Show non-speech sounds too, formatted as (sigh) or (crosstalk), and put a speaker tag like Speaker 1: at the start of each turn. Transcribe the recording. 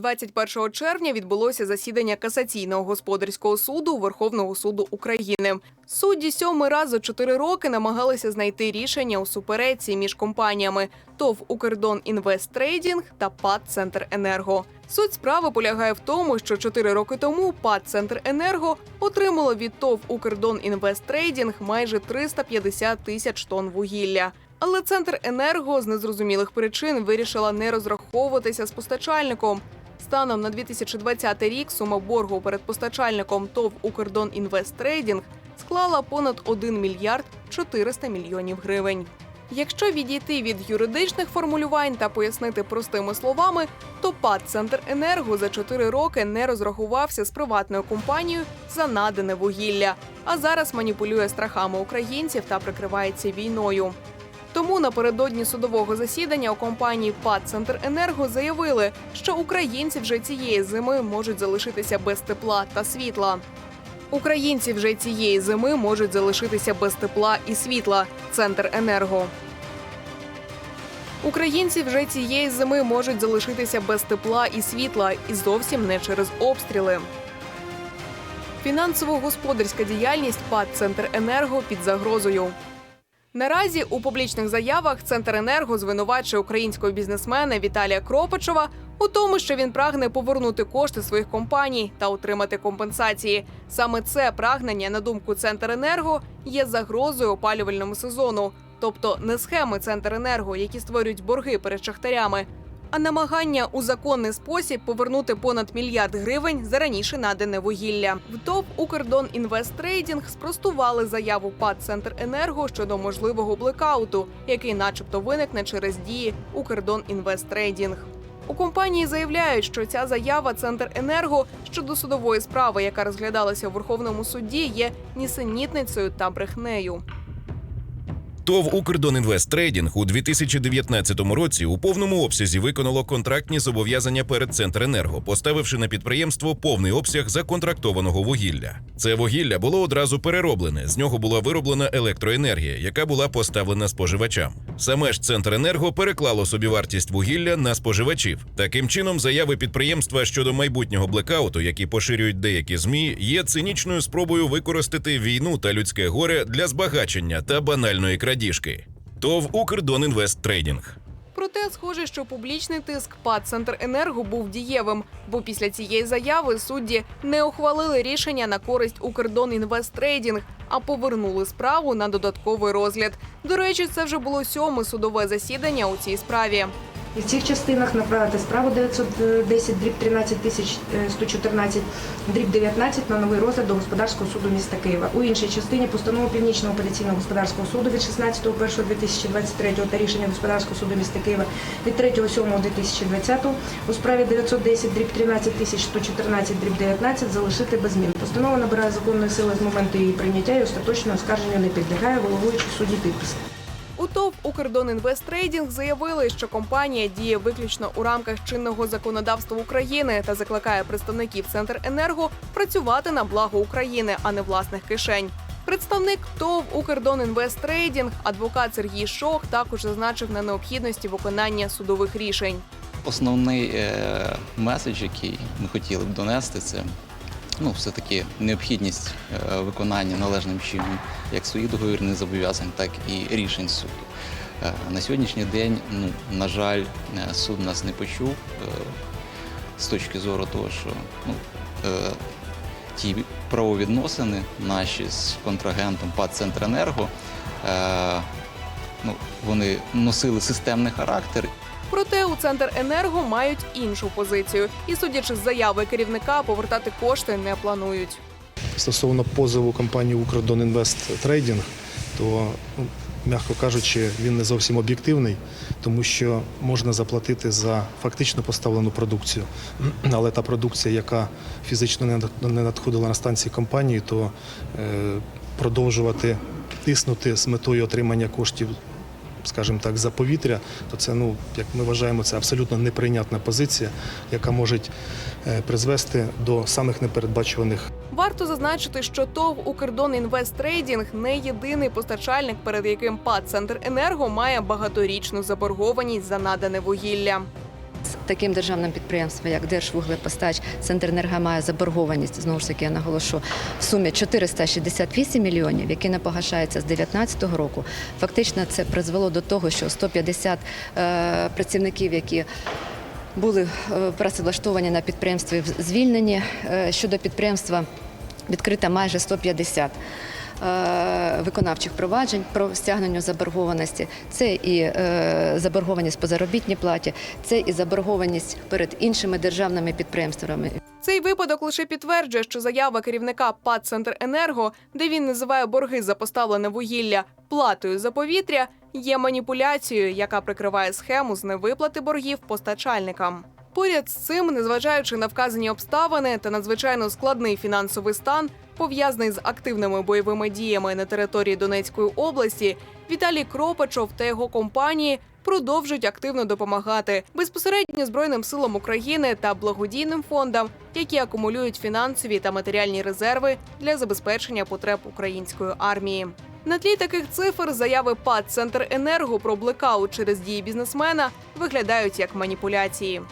Speaker 1: 21 червня відбулося засідання касаційного господарського суду Верховного суду України. Судді сьомий раз за чотири роки намагалися знайти рішення у суперечці між компаніями ТОВ Укрдон Інвесттрейдінг та ПАД Центр Енерго. Суть справи полягає в тому, що чотири роки тому ПАД Центр Енерго отримало від ТОВ Укрдон Інвесттрейдінг майже 350 тисяч тонн вугілля. Але центр енерго з незрозумілих причин вирішила не розраховуватися з постачальником. Станом на 2020 рік сума боргу перед постачальником ТОВ Укрдон Інвесттрейдінг склала понад 1 мільярд 400 мільйонів гривень. Якщо відійти від юридичних формулювань та пояснити простими словами, то ПАД Центр Енерго за 4 роки не розрахувався з приватною компанією за надане вугілля, а зараз маніпулює страхами українців та прикривається війною. Тому напередодні судового засідання у компанії ПАД «Центренерго» заявили, що українці вже цієї зими можуть залишитися без тепла та світла. Українці вже цієї зими можуть залишитися без тепла і світла. Центр енерго. Українці вже цієї зими можуть залишитися без тепла і світла, і зовсім не через обстріли. Фінансово-господарська діяльність ПАД «Центренерго» під загрозою. Наразі у публічних заявах Центренерго звинувачує українського бізнесмена Віталія Кропачова у тому, що він прагне повернути кошти своїх компаній та отримати компенсації. Саме це прагнення, на думку Центренерго, є загрозою опалювальному сезону, тобто не схеми Центренерго, які створюють борги перед шахтарями, а намагання у законний спосіб повернути понад мільярд гривень за раніше надане вугілля. ВТОП Укрдон Інвесттрейдінг спростували заяву ПАД Центр Енерго щодо можливого блекауту, який, начебто, виникне через дії Укрдон Інвесттрейдінг. У компанії заявляють, що ця заява Центр Енерго щодо судової справи, яка розглядалася у Верховному суді, є нісенітницею та брехнею.
Speaker 2: ТОВ «Укрдонінвесттрейдінг» у 2019 році у повному обсязі виконало контрактні зобов'язання перед Центренерго, поставивши на підприємство повний обсяг законтрактованого вугілля. Це вугілля було одразу перероблене. З нього була вироблена електроенергія, яка була поставлена споживачам. Саме ж Центренерго переклало собівартість вугілля на споживачів. Таким чином, заяви підприємства щодо майбутнього блекауту, які поширюють деякі змі, є цинічною спробою використати війну та людське горе для збагачення та банальної крадіжки. ТОВ «Укрдонінвесттрейдінг».
Speaker 1: Проте, схоже, що публічний тиск ПАД «Центренерго» був дієвим, бо після цієї заяви судді не ухвалили рішення на користь Укрдон Інвесттрейдінг, а повернули справу на додатковий розгляд. До речі, це вже було сьоме судове засідання у цій справі.
Speaker 3: І в цих частинах направити справу 910 дріб 13 тисяч е, 114 дріб 19 на новий розгляд до господарського суду міста Києва. У іншій частині постанову Північного апеляційного господарського суду від 16.01.2023 та рішення господарського суду міста Києва від 3.07.2020 у справі 910 дріб 13 тисяч 114 дріб 19 залишити без змін. Постанова набирає законної сили з моменту її прийняття і остаточного оскарженню не підлягає головуючий судді підпис.
Speaker 1: ТОВ «Укрдонінвесттрейдінг» заявили, що компанія діє виключно у рамках чинного законодавства України та закликає представників «Центренерго» працювати на благо України, а не власних кишень. Представник ТОВ «Укрдонінвесттрейдінг» адвокат Сергій Шох також зазначив на необхідності виконання судових рішень.
Speaker 4: Основний е, меседж, який ми хотіли б донести, це ну, все-таки необхідність е, виконання належним чином як своїх договірних зобов'язань, так і рішень суду. Е, на сьогоднішній день, ну, на жаль, е, суд нас не почув з точки зору того, що ну, ті правовідносини наші з контрагентом ПАД «Центренерго», ну, вони носили системний характер
Speaker 1: Проте у центр енерго мають іншу позицію, і судячи з заяви керівника, повертати кошти не планують.
Speaker 5: Стосовно позову компанії «Укрдонінвест Трейдінг», то, ну, м'яко кажучи, він не зовсім об'єктивний, тому що можна заплатити за фактично поставлену продукцію. (clears throat) Але та продукція, яка фізично не надходила на станції компанії, то е, продовжувати тиснути з метою отримання коштів. Скажімо так, за повітря, то це, ну як ми вважаємо, це абсолютно неприйнятна позиція, яка може е, призвести до самих непередбачуваних
Speaker 1: Варто зазначити, що ТОВ «Укрдон Інвесттрейдінг» не єдиний постачальник, перед яким ПАД «Центренерго» має багаторічну заборгованість за надане вугілля.
Speaker 6: Таким державним підприємством, як Держвуглепостач, Центренерго має заборгованість, знову ж таки, я наголошу, в сумі 468 мільйонів, які не погашаються з 2019 року. Фактично це призвело до того, що 150 е, працівників, які були е, працевлаштовані на підприємстві звільнені. Е, Щодо підприємства відкрито майже 150 е, виконавчих проваджень про стягнення заборгованості. Це і е, заборгованість по заробітній платі, це і заборгованість перед іншими державними підприємствами.
Speaker 1: Цей випадок лише підтверджує, що заява керівника ПАД «Центренерго», де він називає борги за поставлене вугілля платою за повітря, є маніпуляцією, яка прикриває схему з невиплати боргів постачальникам. Поряд з цим, незважаючи на вказані обставини та надзвичайно складний фінансовий стан, пов'язаний з активними бойовими діями на території Донецької області, Віталій Кропачов та його компанії продовжують активно допомагати безпосередньо Збройним силам України та благодійним фондам, які акумулюють фінансові та матеріальні резерви для забезпечення потреб української армії. На тлі таких цифр заяви ПАД «Центренерго» про блекаут через дії бізнесмена виглядають як маніпуляції.